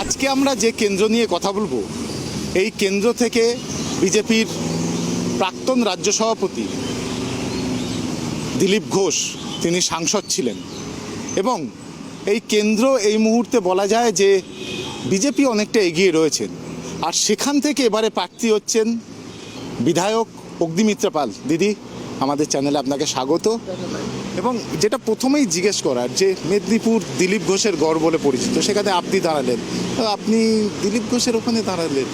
আজকে আমরা যে কেন্দ্র নিয়ে কথা বলব, এই কেন্দ্র থেকে বিজেপির প্রাক্তন রাজ্য সভাপতি দিলীপ ঘোষ, তিনি সাংসদ ছিলেন। এবং এই কেন্দ্র এই মুহূর্তে বলা যায় যে বিজেপি অনেকটা এগিয়ে রয়েছেন। আর সেখান থেকে এবারে প্রার্থী হচ্ছেন বিধায়ক অগ্নিমিত্রা পাল। দিদি, আমাদের চ্যানেলে আপনাকে স্বাগত। এবং যেটা প্রথমেই জিজ্ঞেস করার, যে মেদিনীপুর দিলীপ ঘোষের গড় বলে পরিচিত, সেখানে আপনি দাঁড়ালেন। আপনি দিলীপ ঘোষের ওখানে দাঁড়ালেন।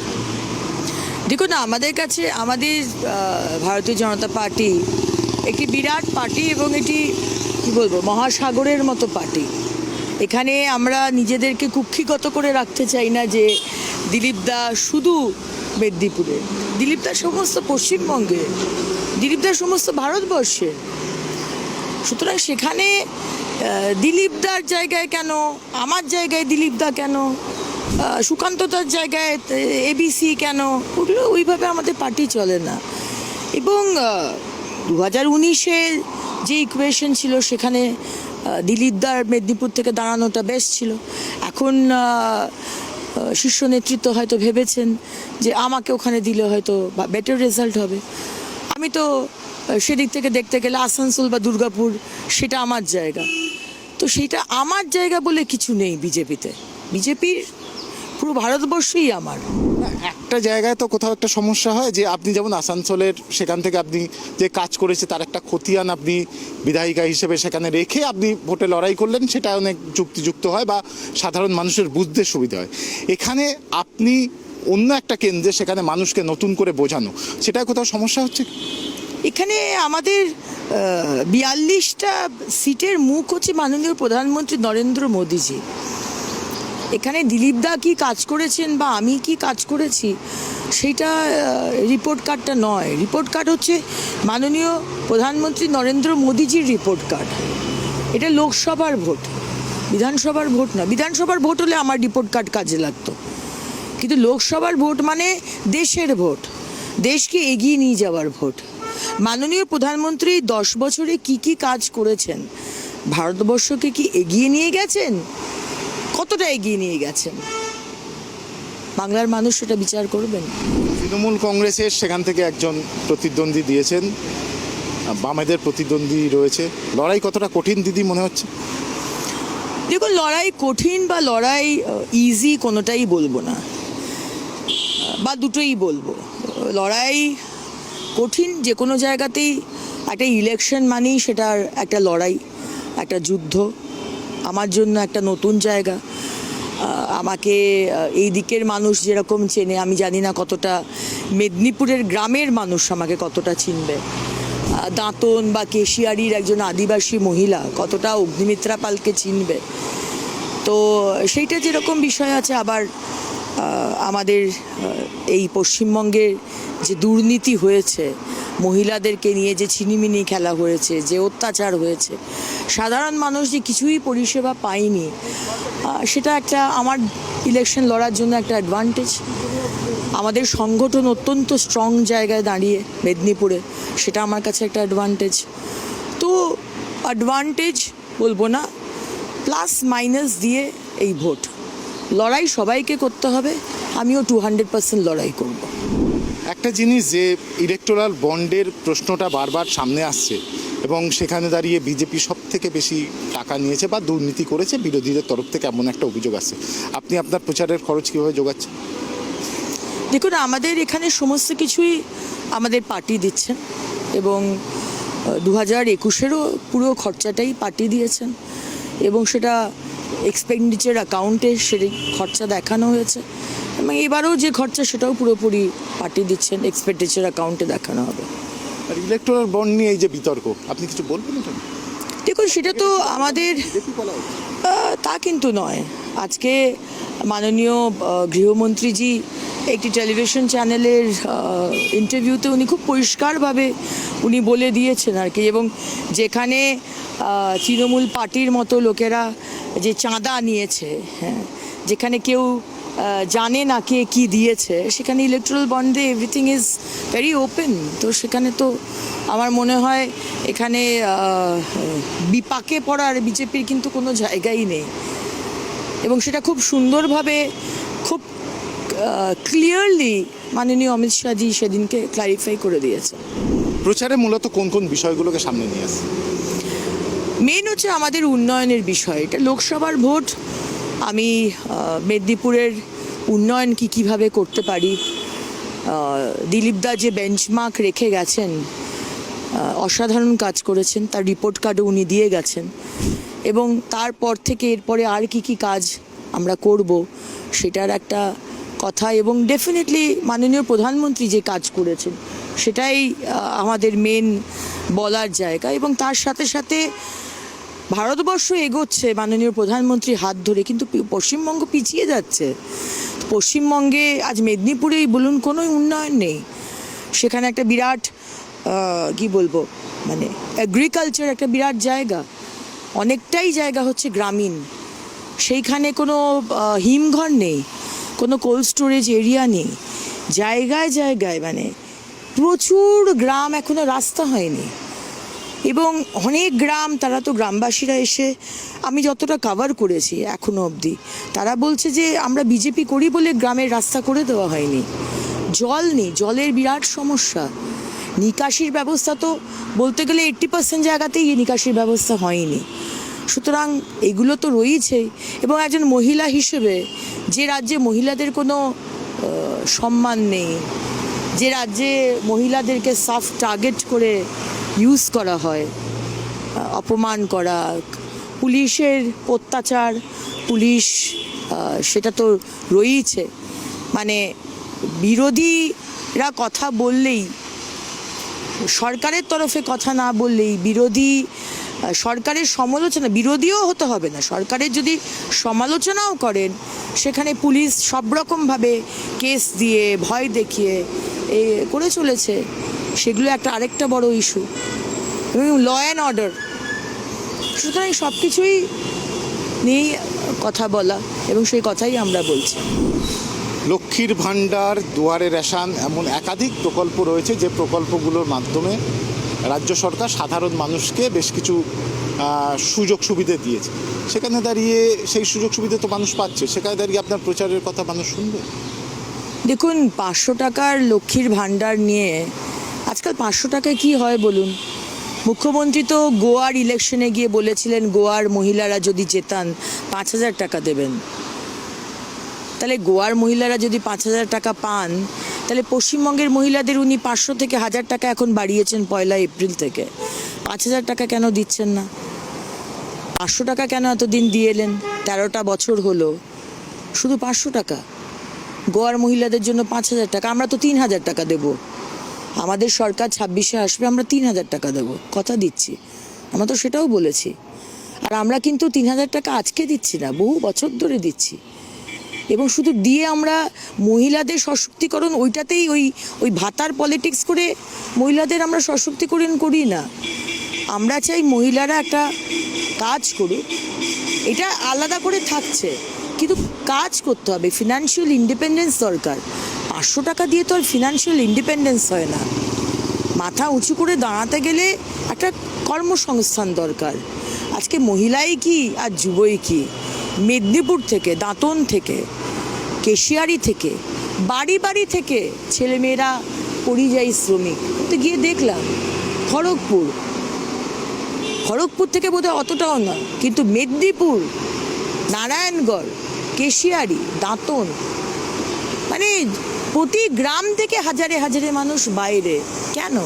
দেখুন আমাদের কাছে, আমাদের ভারতীয় জনতা পার্টি একটি বিরাট পার্টি এবং এটি কি বলব, মহাসাগরের মতো পার্টি। এখানে আমরা নিজেদেরকে কুক্ষিগত করে রাখতে চাই না যে দিলীপ দা শুধু মেদিনীপুরে। দিলীপ দা সমস্ত পশ্চিমবঙ্গে দিলীপ দা সমস্ত ভারতবর্ষের সুতরাং সেখানে দিলীপ দার জায়গায় কেন, আমার জায়গায় দিলীপ দা কেন সুকান্ততার জায়গায় এবিসি কেন, ওগুলো ওইভাবে আমাদের পার্টি চলে না। এবং দু হাজার উনিশে যে ইকুয়েশন ছিল সেখানে দিলীপ দার মেদিনীপুর থেকে দাঁড়ানোটা বেশ ছিল। এখন শীর্ষ নেতৃত্ব হয়তো ভেবেছেন যে আমাকে ওখানে দিলে হয়তো বেটার রেজাল্ট হবে। আমি তো সেদিক থেকে দেখতে গেলে আসানসোল বা দুর্গাপুর সেটা আমার জায়গা। তো সেটা আমার জায়গা বলে কিছু নেই বিজেপিতে। বিজেপির পুরো ভারতবর্ষই আমার। একটা জায়গায় তো কোথাও একটা সমস্যা হয় যে আপনি যেমন আসানসোলের সেখান থেকে আপনি যে কাজ করেছে তার একটা খতিয়ান আপনি বিধায়িকা হিসেবে সেখানে রেখে আপনি ভোটে লড়াই করলেন সেটা অনেক যুক্তিযুক্ত হয় বা সাধারণ মানুষের বুঝতে সুবিধা হয়। এখানে আপনি অন্য একটা কেন্দ্রে সেখানে মানুষকে নতুন করে বোঝানো সেটা কোথাও সমস্যা হচ্ছে এখানে আমাদের বিয়াল্লিশটা সিটের মুখ হচ্ছে মাননীয় প্রধানমন্ত্রী নরেন্দ্র মোদীজি। এখানে দিলীপ দা কি কাজ করেছেন বা আমি কি কাজ করেছি, সেটা রিপোর্ট কার্ডটা নয়। রিপোর্ট কার্ড হচ্ছে মাননীয় প্রধানমন্ত্রী নরেন্দ্র মোদীজির রিপোর্ট কার্ড এটা লোকসভার ভোট, বিধানসভার ভোট না। বিধানসভার ভোট হলে আমার রিপোর্ট কার্ড কাজে লাগতো। কিন্তু লোকসভার ভোট মানে দেশের ভোট। দেশকে এগিয়ে নিয়ে যাওয়ার ভোট। মাননীয় প্রধানমন্ত্রী দশ বছরে কি কি কাজ করেছেন? ভারতবর্ষকে কি এগিয়ে নিয়ে গেছেন? কতটা এগিয়ে নিয়ে গেছেন? বাংলার মানুষ সেটা বিচার করবেন তৃণমূল কংগ্রেসের সেখান থেকে একজন প্রতিদ্বন্দ্বী দিয়েছেন। বামেদের প্রতিদ্বন্দ্বী রয়েছে। লড়াই কতটা কঠিন দিদি মনে হচ্ছে? দেখুন লড়াই কঠিন বা লড়াই ইজি কোনোটাই বলব না। বা দুটোই বলব। লড়াই কঠিন যে কোনো জায়গাতেই একটা ইলেকশন মানেই সেটার একটা লড়াই একটা যুদ্ধ। আমার জন্য একটা নতুন জায়গা। আমাকে এই দিকের মানুষ যেরকম চেনে, আমি জানি না কতটা মেদিনীপুরের গ্রামের মানুষ আমাকে কতটা চিনবে। দাঁতন বা কেশিয়ারির একজন আদিবাসী মহিলা কতটা অগ্নিমিত্রা পালকে চিনবে। তো সেইটা যেরকম বিষয় আছে, আবার আমাদের এই পশ্চিমবঙ্গের যে দুর্নীতি হয়েছে, মহিলাদেরকে নিয়ে যে ছিনিমিনি খেলা হয়েছে, যে অত্যাচার হয়েছে সাধারণ মানুষ যে কিছুই পরিষেবা পায়নি সেটা একটা আমার ইলেকশন লড়ার জন্য একটা অ্যাডভান্টেজ আমাদের সংগঠন অত্যন্ত স্ট্রং জায়গায় দাঁড়িয়ে মেদিনীপুরে, সেটা আমার কাছে একটা অ্যাডভান্টেজ তো অ্যাডভান্টেজ বলব না প্লাস মাইনাস দিয়ে এই ভোট। লড়াই সবাইকে করতে হবে, আমিও টু হান্ড্রেড পার্সেন্ট লড়াই করব। একটা জিনিস যে ইলেকটোরাল বন্ডের প্রশ্নটা বারবার সামনে আসছে এবং সেখানে দাঁড়িয়ে বিজেপি সব থেকে বেশি টাকা নিয়েছে বা দুর্নীতি করেছে বিরোধীদের তরফ থেকে এমন একটা অভিযোগ আছে। আপনি আপনার প্রচারের খরচ কীভাবে যোগাচ্ছেন দেখুন, আমাদের এখানে সমস্ত কিছুই আমাদের পার্টি দিচ্ছেন এবং দু হাজার একুশেরও পুরো খরচাটাই পার্টি দিয়েছেন এবং সেটা এক্সপেন্ডিচার অ্যাকাউন্টে সেই খরচা দেখানো হয়েছে। এবং এবারও যে খরচা সেটাও পুরোপুরি পার্টি দিচ্ছেন এক্সপেন্ডিচার অ্যাকাউন্টে দেখানো হবে। আর ইলেকটোরাল বন্ড নিয়ে এই যে বিতর্ক আপনি কিছু বলবেন এটা? দেখুন সেটা তো আমাদের তা কিন্তু নয়। আজকে মাননীয় গৃহমন্ত্রীজি একটি টেলিভিশন চ্যানেলের ইন্টারভিউতে উনি খুব পরিষ্কারভাবে উনি বলে দিয়েছেন আর কি। এবং যেখানে তৃণমূল পার্টির মতো লোকেরা যে চাঁদা নিয়েছে হ্যাঁ যেখানে কেউ জানে না কে কি দিয়েছে সেখানে ইলেকট্রাল বন্ডে এভরিথিং ইজ ভেরি ওপেন তো সেখানে তো আমার মনে হয় এখানে বিপাকে পড়ার বিজেপির কিন্তু কোনো জায়গাই নেই। এবং সেটা খুব সুন্দরভাবে খুব ক্লিয়ারলি মাননীয় অমিত শাহজি সেদিনকে ক্লারিফাই করে দিয়েছে। প্রচারে মূলত কোন কোন বিষয়গুলোকে সামনে নিয়ে আসছে মেন হচ্ছে আমাদের উন্নয়নের বিষয়। এটা লোকসভার ভোট আমি মেদিনীপুরের উন্নয়ন কি কীভাবে করতে পারি? দিলীপ দা যে বেঞ্চমার্ক রেখে গেছেন অসাধারণ কাজ করেছেন, তার রিপোর্ট কার্ডও উনি দিয়ে গেছেন। এবং তারপর থেকে এরপরে আর কি কি কাজ আমরা করব, সেটার একটা কথা এবং ডেফিনেটলি মাননীয় প্রধানমন্ত্রী যে কাজ করেছেন, সেটাই আমাদের মেন বলার জায়গা এবং তার সাথে সাথে ভারতবর্ষ এগোচ্ছে, মাননীয় প্রধানমন্ত্রীর হাত ধরে, কিন্তু পশ্চিমবঙ্গ পিছিয়ে যাচ্ছে। পশ্চিমবঙ্গে আজ মেদিনীপুরেই বলুন কোনো উন্নয়ন নেই। সেখানে একটা বিরাট কি বলব মানে অ্যাগ্রিকালচার একটা বিরাট জায়গা। অনেকটাই জায়গা হচ্ছে গ্রামীণ। সেইখানে কোনো হিমঘর নেই, কোনো কোল্ড স্টোরেজ এরিয়া নেই। জায়গায় জায়গায় মানে প্রচুর গ্রাম এখনও রাস্তা হয়নি। এবং অনেক গ্রাম, তারা তো গ্রামবাসীরা এসে আমি যতটা কভার করেছি এখনও অবধি। তারা বলছে যে, আমরা বিজেপি করি বলে গ্রামের রাস্তা করে দেওয়া হয়নি। জল নেই, জলের বিরাট সমস্যা। নিকাশির ব্যবস্থা তো বলতে গেলে এইট্টি পার্সেন্ট জায়গাতেই এই নিকাশির ব্যবস্থা হয়নি। সুতরাং এগুলো তো রয়েছেই এবং একজন মহিলা হিসেবে যে রাজ্যে মহিলাদের কোনো সম্মান নেই, যে রাজ্যে মহিলাদেরকে সফট টার্গেট করে ইউজ করা হয় অপমান করা, পুলিশের অত্যাচার, পুলিশ সেটা তো রয়েইছে। মানে বিরোধীরা কথা বললেই, সরকারের তরফে কথা না বললেই বিরোধী সরকারের সমালোচনা, বিরোধীও হতে হবে না। সরকারের যদি সমালোচনাও করেন, সেখানে পুলিশ সব রকমভাবে কেস দিয়ে, ভয় দেখিয়ে, এ করে চলেছে। সেগুলো একটা আরেকটা বড় ইস্যু এবং ল অ্যান্ড অর্ডার সুতরাং সব কিছুই নিয়েই কথা বলা এবং সেই কথাই আমরা বলছি। লক্ষ্মীর ভাণ্ডার দুয়ারে রেশান এমন একাধিক প্রকল্প রয়েছে যে প্রকল্পগুলোর মাধ্যমে রাজ্য সরকার সাধারণ মানুষকে বেশ কিছু সুযোগ সুবিধা দিয়েছে। সেখানে দাঁড়িয়ে সেই সুযোগ সুবিধা তো মানুষ পাচ্ছে। সেখানে দাঁড়িয়ে আপনার প্রচারের কথা মানুষ শুনবে? দেখুন পাঁচশো টাকার লক্ষ্মীর ভাণ্ডার নিয়ে আজকাল পাঁচশো টাকায় কি হয় বলুন? মুখ্যমন্ত্রী তো গোয়ার ইলেকশনে গিয়ে বলেছিলেন গোয়ার মহিলারা যদি জেতান, পাঁচ হাজার টাকা দেবেন। তাহলে গোয়ার মহিলারা যদি পাঁচ হাজার টাকা পান, তাহলে পশ্চিমবঙ্গের মহিলাদের উনি পাঁচশো থেকে হাজার টাকা এখন বাড়িয়েছেন পয়লা এপ্রিল থেকে। পাঁচ হাজার টাকা কেন দিচ্ছেন না? পাঁচশো টাকা কেন এতদিন দিয়ে এলেন? তেরোটা বছর হলো। শুধু পাঁচশো টাকা। গোয়ার মহিলাদের জন্য পাঁচ হাজার টাকা। আমরা তো তিন হাজার টাকা দেব। আমাদের সরকার ছাব্বিশে আসবে, আমরা তিন হাজার টাকা দেবো। কথা দিচ্ছি। আমরা তো সেটাও বলেছি। আর আমরা কিন্তু তিন হাজার টাকা আজকে দিচ্ছি না, বহু বছর ধরে দিচ্ছি। এবং শুধু দিয়ে আমরা মহিলাদের সশক্তিকরণ, ওইটাতেই ওই ওই ভাতার পলিটিক্স করে মহিলাদের আমরা সশক্তিকরণ করি না। আমরা চাই মহিলারা একটা কাজ করুক। এটা আলাদা করে থাকছে। কিন্তু কাজ করতে হবে। ফিনান্সিয়াল ইন্ডিপেন্ডেন্স দরকার। পাঁচশো টাকা দিয়ে তো আর ফিনান্সিয়াল ইন্ডিপেন্ডেন্স হয় না। মাথা উঁচু করে দাঁড়াতে গেলে একটা কর্মসংস্থান দরকার। আজকে মহিলাই কি আর যুবই কি? মেদিনীপুর থেকে, দাঁতন থেকে, কেশিয়ারি থেকে, বাড়ি বাড়ি থেকে ছেলেমেয়েরা পরিযায়ী শ্রমিক। তো গিয়ে দেখলাম, খড়গপুর। খড়গপুর থেকে বোধহয় অতটাও নয়, কিন্তু মেদিনীপুর, নারায়ণগড়, কেশিয়ারি, দাঁতন। মানে প্রতি গ্রাম থেকে হাজারে হাজারে মানুষ বাইরে। কেন?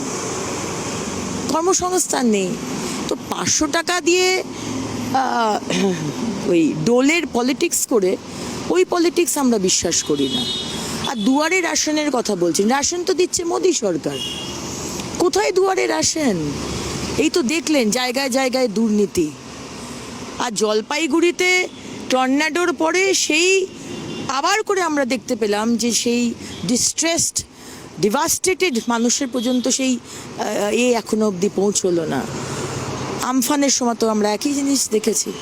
কর্মসংস্থান নেই। তো পাঁচশো টাকা দিয়ে ওই ডোলের পলিটিক্স করে ওই পলিটিক্স আমরা বিশ্বাস করি না। আর দুয়ারে রেশনের কথা বলছি। রেশন তো দিচ্ছে মোদী সরকার। কোথায় দুয়ারে রেশন এই তো দেখলেন জায়গায় জায়গায় দুর্নীতি। আর জলপাইগুড়িতে টর্নাডোর পরে সেই আবার করে আমরা দেখতে পেলাম যে সেই ডিস্ট্রেসড ডিভাস্টেটেড মানুষের পর্যন্ত সেই এ এখনও অবধি পৌঁছলো না। আমফানের সময় তো আমরা একই জিনিস দেখেছি।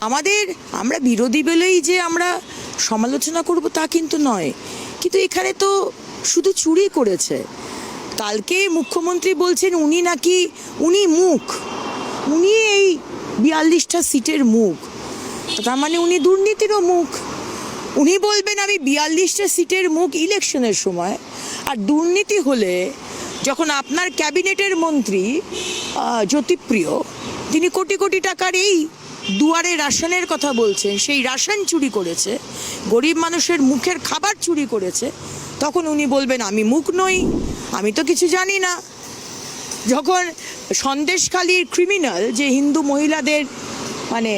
আমাদের, আমরা বিরোধী বলেই যে আমরা সমালোচনা করব তা কিন্তু নয়। কিন্তু এখানে তো শুধু চুরি করেছে। কালকে মুখ্যমন্ত্রী বলছেন উনি নাকি, উনি মুখ। উনি এই বিয়াল্লিশটা সিটের মুখ। তার মানে উনি দুর্নীতিরও মুখ। উনি বলবেন, আমি বিয়াল্লিশটা সিটের মুখ ইলেকশনের সময়। আর দুর্নীতি হলে যখন আপনার ক্যাবিনেটের মন্ত্রী জ্যোতিপ্রিয় তিনি কোটি কোটি টাকার এই দুয়ারে রাশনের কথা বলছেন, সেই রাশন চুরি করেছে, গরিব মানুষের মুখের খাবার চুরি করেছে, তখন উনি বলবেন, আমি মুখ নই, আমি তো কিছু জানি না। যখন সন্দেশখালীর ক্রিমিনাল যে হিন্দু মহিলাদের মানে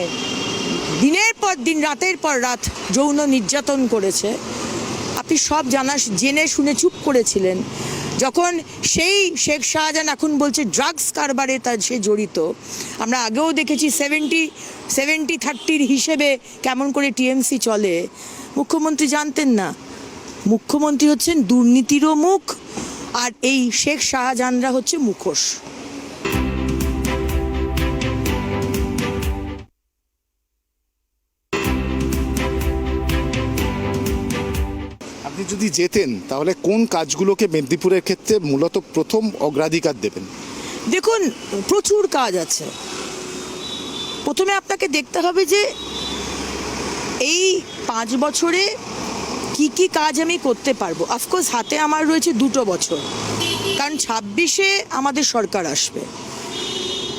দিনের পর দিন, রাতের পর রাত যৌন নির্যাতন করেছে। আপনি সব জানা, জেনে শুনে চুপ করেছিলেন। যখন সেই শেখ শাহজাহান এখন বলছে ড্রাগস কারবারে তার সে জড়িত। আমরা আগেও দেখেছি সেভেন্টি সেভেন্টি থার্টির হিসেবে কেমন করে টিএমসি চলে। মুখ্যমন্ত্রী জানতেন না। মুখ্যমন্ত্রী হচ্ছেন দুর্নীতিরও মুখ, আর এই শেখ শাহজাহানরা হচ্ছে মুখোশ। যদি যেতেন তাহলে কোন কাজগুলোকে মেদিনীপুরের ক্ষেত্রে মূলত প্রথম অগ্রাধিকার দেবেন? দেখুন প্রচুর কাজ আছে। প্রথমে আপনাকে দেখতে হবে যে এই পাঁচ বছরে কি কি কাজ আমি করতে পারব। অফকোর্স হাতে আমার রয়েছে দুটো বছর। কারণ ছাব্বিশে আমাদের সরকার আসবে।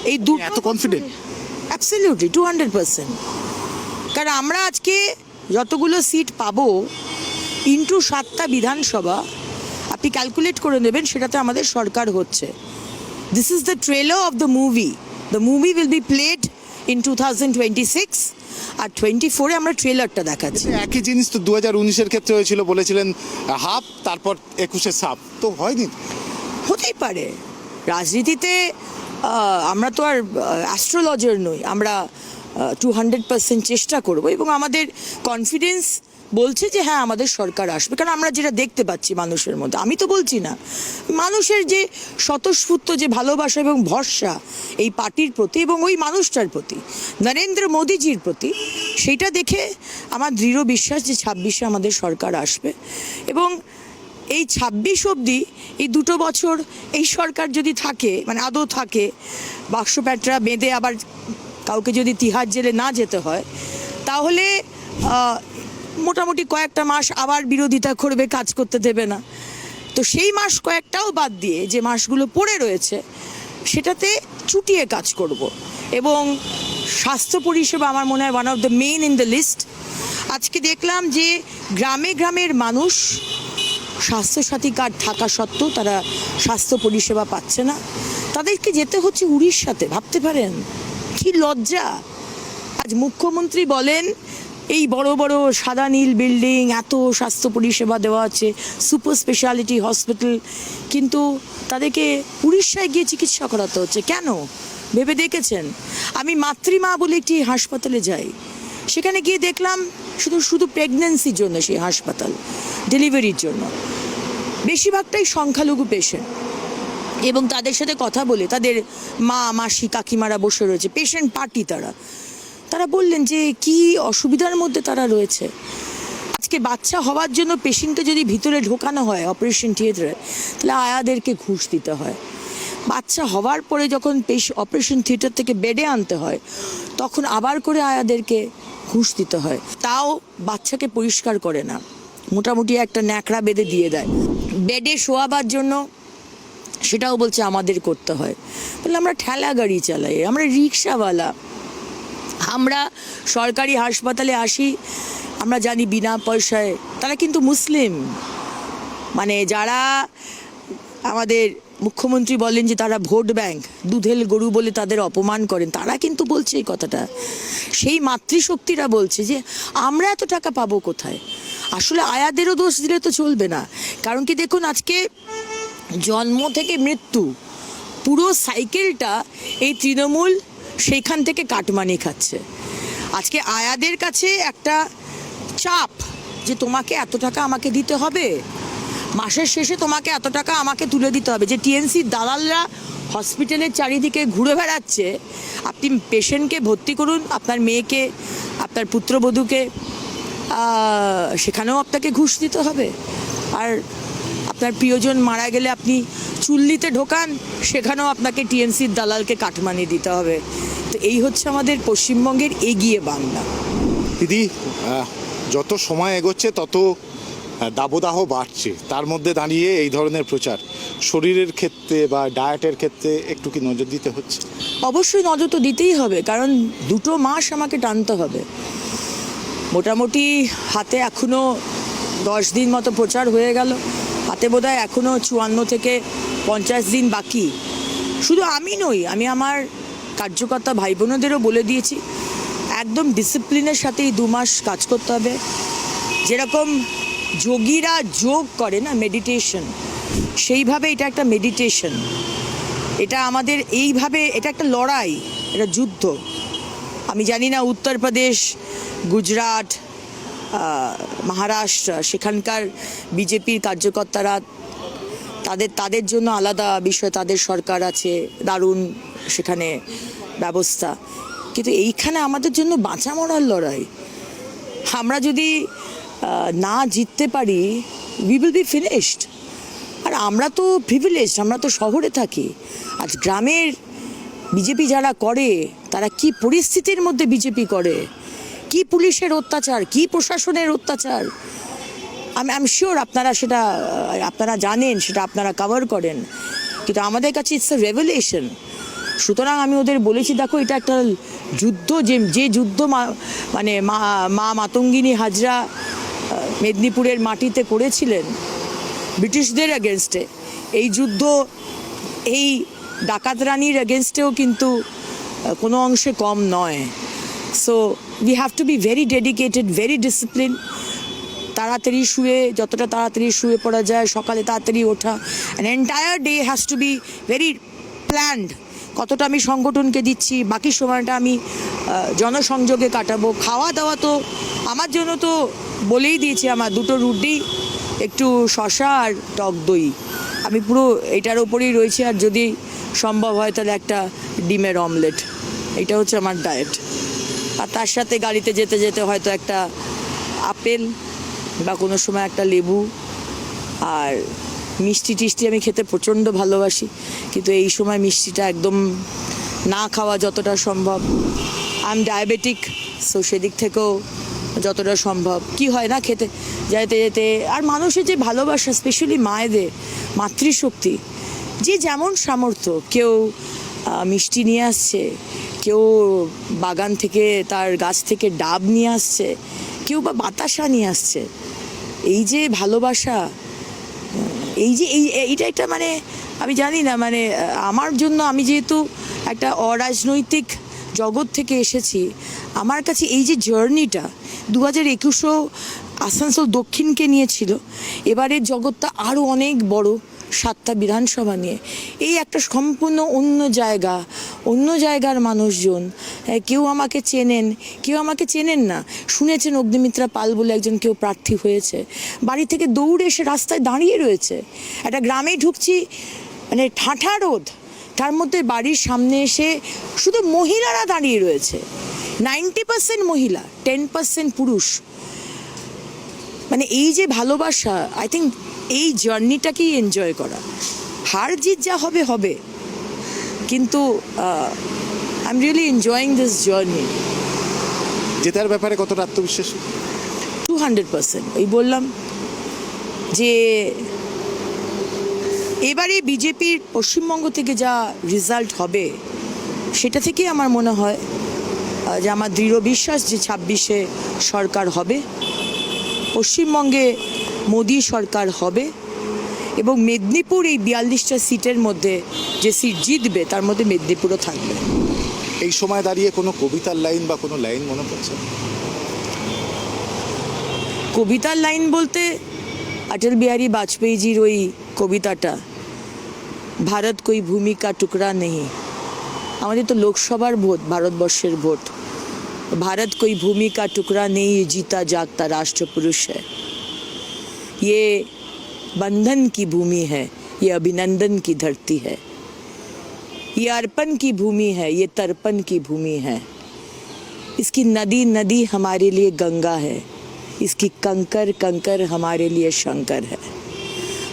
এই দুটো এত confident? Absolutely two hundred percent কারণ আমরা আজকে যতগুলো সিট পাবো ইন্টু সাতটা বিধানসভা আপনি ক্যালকুলেট করে নেবেন সেটাতে আমাদের সরকার হচ্ছে। This is the trailer of the movie. The movie will be played in 2026 আর টোয়েন্টি ফোরে আমরা ট্রেলারটা দেখাচ্ছি। একই জিনিস তো দু হাজার উনিশের ক্ষেত্রে হয়েছিল বলেছিলেন হাফ তারপর একুশে সাপ তো হয়নি? হতেই পারে। রাজনীতিতে আমরা তো আর অ্যাস্ট্রোলজার নই। আমরা টু হান্ড্রেড পার্সেন্ট চেষ্টা করব এবং আমাদের কনফিডেন্স বলছে যে হ্যাঁ আমাদের সরকার আসবে। কারণ আমরা যেটা দেখতে পাচ্ছি মানুষের মধ্যে, আমি তো বলছি না। মানুষের যে স্বতঃস্ফূর্ত যে ভালোবাসা এবং ভরসা, এই পার্টির প্রতি এবং ওই মানুষটার প্রতি, নরেন্দ্র মোদীজির প্রতি সেইটা দেখে আমার দৃঢ় বিশ্বাস যে ছাব্বিশে আমাদের সরকার আসবে। এবং এই ছাব্বিশ অবধি, এই দুটো বছর এই সরকার যদি থাকে মানে আদৌ থাকে, বাক্স প্যাটরা বেঁধে আবার কাউকে যদি তিহার জেলে না যেতে হয়, তাহলে মোটামুটি কয়েকটা মাস আবার বিরোধিতা করবে, কাজ করতে দেবে না। তো সেই মাস কয়েকটাও বাদ দিয়ে যে মাসগুলো পড়ে রয়েছে, সেটাতে চুটিয়ে কাজ করব। এবং স্বাস্থ্য পরিষেবা আমার মনে হয় one of the main in the list আজকে দেখলাম যে গ্রামে গ্রামের মানুষ স্বাস্থ্যসাথী কার্ড থাকা সত্ত্বেও তারা স্বাস্থ্য পরিষেবা পাচ্ছে না। তাদেরকে যেতে হচ্ছে উড়িষ্যাতে, ভাবতে পারেন? কি লজ্জা। আজ মুখ্যমন্ত্রী বলেন এই বড় বড় সাদা নীল বিল্ডিং, এত স্বাস্থ্য পরিষেবা দেওয়া আছে, সুপার স্পেশালিটি হসপিটাল। কিন্তু তাদেরকে উড়িষ্যায় গিয়ে চিকিৎসা করাতে হচ্ছে। কেন? ভেবে দেখেছেন? আমি মাতৃমা বলে একটি হাসপাতালে যাই। সেখানে গিয়ে দেখলাম শুধু শুধু প্রেগনেন্সির জন্য সেই হাসপাতাল ডেলিভারির জন্য। বেশিরভাগটাই সংখ্যালঘু পেশেন্ট এবং তাদের সাথে কথা বলে তাদের মা, মাসি, কাকিমারা বসে রয়েছে পেশেন্ট পার্টি তারা। তারা বললেন যে কি অসুবিধার মধ্যে তারা রয়েছে। আজকে বাচ্চা হওয়ার জন্য পেশেন্টকে যদি ভিতরে ঢোকানো হয় অপারেশন থিয়েটারে তাহলে আয়াদেরকে ঘুষ দিতে হয়। বাচ্চা হওয়ার পরে যখন পেশ অপারেশন থিয়েটার থেকে বেডে আনতে হয়, তখন আবার করে আয়াদেরকে ঘুষ দিতে হয়। তাও বাচ্চাকে পরিষ্কার করে না। মোটামুটি একটা ন্যাকড়া বেঁধে দিয়ে দেয়। বেডে শোয়াবার জন্য সেটাও বলছে আমাদের করতে হয়। বলে আমরা ঠেলা গাড়ি চালাই, আমরা রিক্সাওয়ালা। আমরা সরকারি হাসপাতালে আসি, আমরা জানি বিনা পয়সায়, তারা কিন্তু মুসলিম। মানে যারা আমাদের মুখ্যমন্ত্রী বলেন যে তারা ভোট ব্যাংক, দুধেল গরু বলে তাদের অপমান করেন, তারা কিন্তু বলছে এই কথাটা। সেই মাতৃশক্তিরা বলছে যে আমরা এত টাকা পাবো কোথায়? আসলে আয়াদেরও দোষ দিলে তো চলবে না। কারণ কি দেখুন, আজকে জন্ম থেকে মৃত্যু, পুরো সাইকেলটা এই তৃণমূল সেইখান থেকে কাটমানি খাচ্ছে। আজকে আয়াদের কাছে একটা চাপ যে তোমাকে এত টাকা আমাকে দিতে হবে। মাসের শেষে তোমাকে এত টাকা আমাকে তুলে দিতে হবে। যে টিএনসির দালালরা হসপিটালের চারিদিকে ঘুরে বেড়াচ্ছে। আপনি পেশেন্টকে ভর্তি করুন, আপনার মেয়েকে, আপনার পুত্রবধূকে সেখানেও আপনাকে ঘুষ দিতে হবে। আর আপনার প্রিয়জন মারা গেলে আপনি চুল্লিতে ঢোকান সেখানেও আপনাকে টিএমসির দালালকে কাটমানি দিতে হবে। তো এই হচ্ছে আমাদের পশ্চিমবঙ্গের এগিয়ে বাংলা। দিদি যত সময় এগোচ্ছে তত দাবদাহ বাড়ছে। তার মধ্যে দাঁড়িয়ে এই ধরনের প্রচার শরীরের ক্ষেত্রে বা ডায়েটের ক্ষেত্রে একটু কি নজর দিতে হচ্ছে? অবশ্যই নজর তো দিতেই হবে কারণ দুটো মাস আমাকে টানতে হবে। মোটামুটি হাতে এখনও দশ দিন মতো প্রচার হয়ে গেল। হাতে বোধহয় এখনও চুয়ান্ন থেকে পঞ্চাশ দিন বাকি। শুধু আমি নই, আমি আমার কার্যকর্তা ভাই বোনদেরও বলে দিয়েছি, একদম ডিসিপ্লিনের সাথে এই দু মাস কাজ করতে হবে। যেরকম যোগীরা যোগ করে না মেডিটেশন সেইভাবে এটা একটা মেডিটেশন এটা আমাদের এইভাবে, এটা একটা লড়াই, এটা যুদ্ধ। আমি জানি না উত্তরপ্রদেশ, গুজরাট মহারাষ্ট্র, সেখানকার বিজেপির কার্যকর্তারা তাদের তাদের জন্য আলাদা বিষয়, তাদের সরকার আছে, দারুণ সেখানে ব্যবস্থা। কিন্তু এইখানে আমাদের জন্য বাঁচা মরার লড়াই। আমরা যদি না জিততে পারি উই উইল বি ফিনিশড আর আমরা তো প্রিভিলেজ আমরা তো শহরে থাকি। আজ গ্রামের বিজেপি যারা করে, তারা কি পরিস্থিতির মধ্যে বিজেপি করে? কি পুলিশের অত্যাচার? কি প্রশাসনের অত্যাচার? আমি আই এম শিওর আপনারা সেটা, আপনারা জানেন, সেটা আপনারা কভার করেন। কিন্তু আমাদের কাছে ইটস এ রেভেলেশন সুতরাং আমি ওদের বলেছি, দেখো এটা একটা যুদ্ধ, যে যে যুদ্ধ মানে মা মাতঙ্গিনী হাজরা মেদিনীপুরের মাটিতে করেছিলেন, ব্রিটিশদের এগেনস্টে এই যুদ্ধ, এই ডাকাত রানীর এগেনস্টেও কিন্তু কোনো অংশে কম নয়। So we have to be very dedicated very discipline তাড়াতাড়ি শুয়ে, যতটা তাড়াতাড়ি শুয়ে পড়া যায়, সকালে তাড়াতাড়ি ওঠা। An entire day has to be very planned কতটা আমি সংগঠনকে দিচ্ছি, বাকি সময়টা আমি জনসংযোগে কাটাবো। খাওয়া দাওয়া তো আমার জন্য তো বলেই দিয়েছি আমার দুটো রুটি, একটু শশা আর টক দই। আমি পুরো এটার ওপরেই রয়েছি, আর যদি সম্ভব হয় তাহলে একটা ডিমের অমলেট। এটা হচ্ছে আমার ডায়েট আর তার সাথে গাড়িতে যেতে যেতে হয়তো একটা আপেল বা কোনো সময় একটা লেবু আর মিষ্টি টিষ্টি আমি খেতে প্রচণ্ড ভালোবাসি। কিন্তু এই সময় মিষ্টিটা একদম না খাওয়া যতটা সম্ভব। আই এম ডায়াবেটিক সো সেদিক থেকেও যতটা সম্ভব। কি হয় না খেতে? যেতে যেতে আর মানুষের যে ভালোবাসা স্পেশালি মায়েদের মাতৃশক্তি, যে যেমন সামর্থ্য, কেউ মিষ্টি নিয়ে আসছে কেউ বাগান থেকে তার গাছ থেকে ডাব নিয়ে আসছে, কেউ বা বাতাসা নিয়ে আসছে। এই যে ভালোবাসা, এই যে এই, এইটা একটা মানে আমি জানি না মানে আমার জন্য আমি যেহেতু একটা অরাজনৈতিক জগৎ থেকে এসেছি, আমার কাছে এই যে জার্নিটা দু হাজার একুশও আসানসোল দক্ষিণকে নিয়েছিল, এবারের জগৎটা আরও অনেক বড়। সাতটা বিধানসভা নিয়ে। এই একটা সম্পূর্ণ অন্য জায়গা, অন্য জায়গার মানুষজন কেউ আমাকে চেনেন, কেউ আমাকে চেনেন না। শুনেছেন অগ্নিমিত্রা পাল বলে একজন কেউ প্রার্থী হয়েছে। বাড়ি থেকে দৌড়ে এসে রাস্তায় দাঁড়িয়ে রয়েছে। একটা গ্রামে ঢুকছি মানে ঠাঁঠা রোদ তার মধ্যে বাড়ির সামনে এসে শুধু মহিলারা দাঁড়িয়ে রয়েছে। নাইনটি পার্সেন্ট মহিলা, টেন পার্সেন্ট পুরুষ। মানে এই যে ভালোবাসা, আই থিঙ্ক এই জার্নিটাকেই এনজয় করা। হার জিত যা হবে হবে। কিন্তু I am really enjoying this journey জেতার ব্যাপারে কতটা আত্মবিশ্বাস? টু হান্ড্রেড পার্সেন্ট ওই বললাম যে এবারে বিজেপির পশ্চিমবঙ্গ থেকে যা রেজাল্ট হবে সেটা থেকেই আমার মনে হয় যে আমার দৃঢ় বিশ্বাস যে ছাব্বিশে সরকার হবে। পশ্চিমবঙ্গে মোদী সরকার হবে এবং মেদিনীপুর এই বিয়াল্লিশটা সিটের মধ্যে যে সিট জিতবে তার মধ্যে মেদিনীপুরও থাকবে। এই সময় দাঁড়িয়ে কোনো কবিতার লাইন বা কোনো লাইন মনে পড়ছে? কবিতার লাইন বলতে অটল বিহারী বাজপেয়ীজির ওই কবিতাটা ভারত কই ভূমিকা টুকরা নেই। আমাদের তো লোকসভার ভোট ভারতবর্ষের ভোট। ভারত কই ভূমিকা টুকরা নেই জিতা যাক তা রাষ্ট্রপুরুষ। হ্যাঁ ये बंधन की भूमि है, ये अभिनंदन की धरती है। ये अर्पण की भूमि है, ये तर्पण की भूमि है। इसकी नदी नदी हमारे लिए गंगा है। इसकी कंकर कंकर हमारे लिए शंकर है।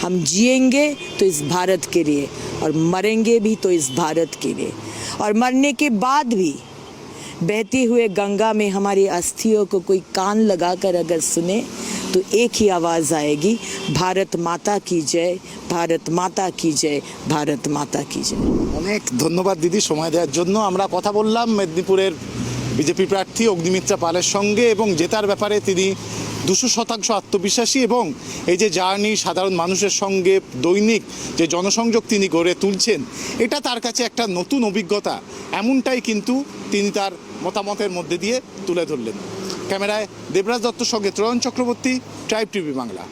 हम जिएँगे तो इस भारत के लिए, और मरेंगे भी तो इस भारत के लिए। और मरने के बाद भी बहती हुए गंगा में हमारी अस्थियों को कोई कान लगाकर अगर सुने तो एक ही आवाज़ आएगी भारत माता की जय भारत माता की जय भारत माता की जय অনেক ধন্যবাদ দিদি সময় দেওয়ার জন্য আমরা কথা বললাম মেদিনীপুরের বিজেপি প্রার্থী অগ্নিমিত্রা পালের সঙ্গে এবং জেতার ব্যাপারে তিনি দুশো শতাংশ আত্মবিশ্বাসী এবং এই যে জার্নি সাধারণ মানুষের সঙ্গে দৈনিক যে জনসংযোগ তিনি গড়ে তুলছেন এটা তার কাছে একটা নতুন অভিজ্ঞতা এমনটাই কিন্তু তিনি তার মতামতের মধ্যে দিয়ে তুলে ধরলেন ক্যামেরায় দেবরাজ দত্তর সঙ্গে ত্রয়ন চক্রবর্তী ট্রাইব টিভি বাংলা।